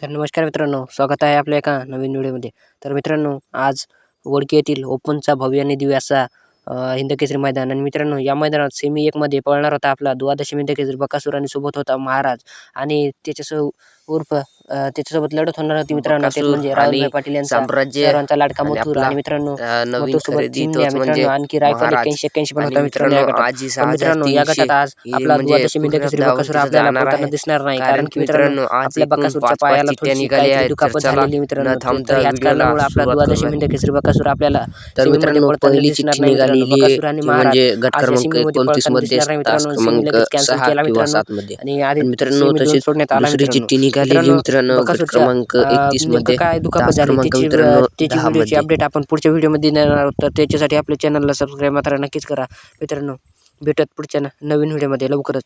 तर नमस्कार मित्रांनो स्वागत आहे आपल्या एका नवीन व्हिडिओमध्ये. तर मित्रांनो आज वडकी येथील ओपनचा भव्य आणि दिव्य असा हिंदकेसरी मैदान. आणि मित्रांनो या मैदानात सेमी एकमध्ये पळणार होता आपला द्वादशी हिंदकेसरी बकासूर आणि सोबत होता महाराज. आणि त्याच्यासह उर्फ त्याच्यासोबत लढत होणार होती मित्रांनो ते म्हणजे राहुलभाई पाटील यांचा साम्राज्य सर्वांचा लाडका आणि मथुर आपला, आणि मित्रांनो अ, नवीन मथुरसोबत खरेदी चिमण्या तोच मित्रांनो म्हणजे आणखी रायफल महाराज. एक्क्याऐंशी एक्क्याऐंशी पण आणि होता मित्रांनो या मित्रांनो, गटात पण मित्रांनो या तीनशे गटात आज ही आपला म्हणजे द्वादशी पूर्ण बकासूर आपल्याला जाणार पळताना आहे. दिसणार नाही कारण की मित्रांनो आज आपल्या एकूण बकासूरच्या पाच- पाच पायाला चिठ्ठ्या थोडीशी निघाल्या काहीतरी आहेत. तर दुखापत चला, झालेली मित्रांनो न थांबता तर ह्याच व्हिडिओला कारणामुळे आपला सुरुवात द्वादशी करूया. हिंदकेसरी बकासूर आपल्याला तर सीमेमध्ये मित्रांनो पहिली दिसणार चिठ्ठी नाही मित्रांनो. निघालेली बकासूर आणि ती महाराज म्हणजे गट क्रमांक सीमेमध्ये एकोणतीस पळताना मध्ये दिसणार नाही तास मित्रांनो. सीमी क्रमांक लगेच cancel सहा केला किंवा मित्रांनो. सात मध्ये आणि आधी मित्रांनो सीमी दोन तसेच सोडण्यात आला दुसरी मित्रांनो. चिठ्ठी निघालेली मित्रांनो, मित्रांनो क्रमांक एकतीसमध्ये काय दुखापत झाली क्रमांक त्याची मित्रांनो त्याची दहा व्हिडिओची मध्ये. अपडेट आपण पुढच्या व्हिडिओमध्ये देणार आहोत. तर त्याच्यासाठी आपल्या चॅनलला सबस्क्राईब मात्र नक्कीच करा. मित्रांनो भेटत पुढच्या न- नवीन व्हिडिओमध्ये लवकरच.